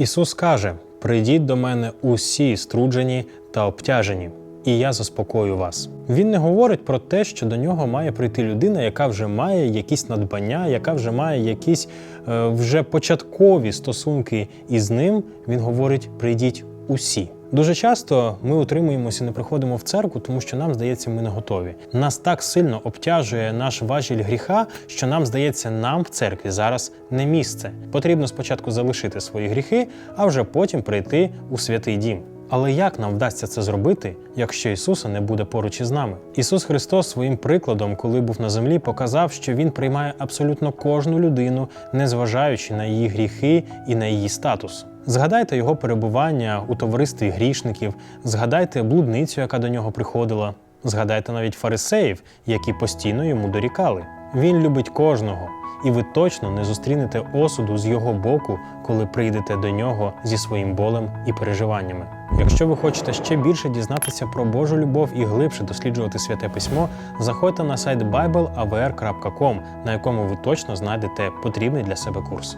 Ісус каже: Прийдіть до мене усі струджені та обтяжені, і я заспокою вас. Він не говорить про те, що до нього має прийти людина, яка вже має якісь надбання, яка вже має якісь е, вже початкові стосунки із ним. Він говорить: прийдіть усі. Дуже часто ми утримуємося, не приходимо в церкву, тому що нам здається, ми не готові. Нас так сильно обтяжує наш важіль гріха, що нам здається, нам в церкві зараз не місце. Потрібно спочатку залишити свої гріхи, а вже потім прийти у святий дім. Але як нам вдасться це зробити, якщо Ісуса не буде поруч із нами? Ісус Христос своїм прикладом, коли був на землі, показав, що Він приймає абсолютно кожну людину, незважаючи на її гріхи і на її статус. Згадайте його перебування у товаристві грішників, згадайте блудницю, яка до нього приходила, згадайте навіть фарисеїв, які постійно йому дорікали. Він любить кожного, і ви точно не зустрінете осуду з його боку, коли прийдете до нього зі своїм болем і переживаннями. Якщо ви хочете ще більше дізнатися про Божу любов і глибше досліджувати святе письмо, заходьте на сайт bibleavr.com, на якому ви точно знайдете потрібний для себе курс.